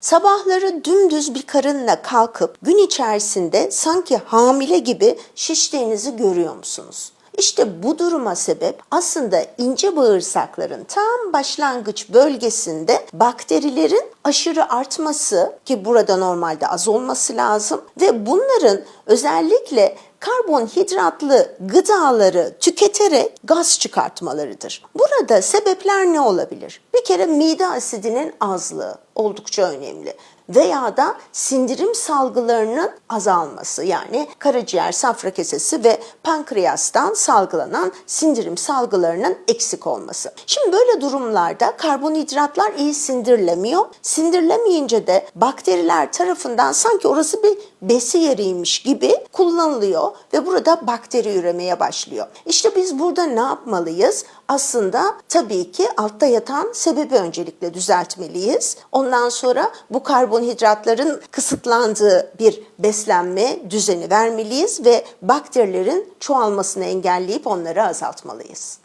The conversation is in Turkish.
Sabahları dümdüz bir karınla kalkıp gün içerisinde sanki hamile gibi şiştiğinizi görüyor musunuz? İşte bu duruma sebep aslında ince bağırsakların tam başlangıç bölgesinde bakterilerin aşırı artması ki burada normalde az olması lazım ve bunların özellikle karbonhidratlı gıdaları tüketerek gaz çıkartmalarıdır. Burada sebepler ne olabilir? Bir kere mide asidinin azlığı oldukça önemli veya da sindirim salgılarının azalması yani karaciğer, safra kesesi ve pankreastan salgılanan sindirim salgılarının eksik olması. Şimdi böyle durumlarda karbonhidratlar iyi sindirilemiyor. Sindirilemeyince de bakteriler tarafından sanki orası bir besi yeriymiş gibi kullanılıyor ve burada bakteri üremeye başlıyor. İşte biz burada ne yapmalıyız? Aslında tabii ki altta yatan sebebi öncelikle düzeltmeliyiz. Ondan sonra bu karbonhidratların kısıtlandığı bir beslenme düzeni vermeliyiz ve bakterilerin çoğalmasını engelleyip onları azaltmalıyız.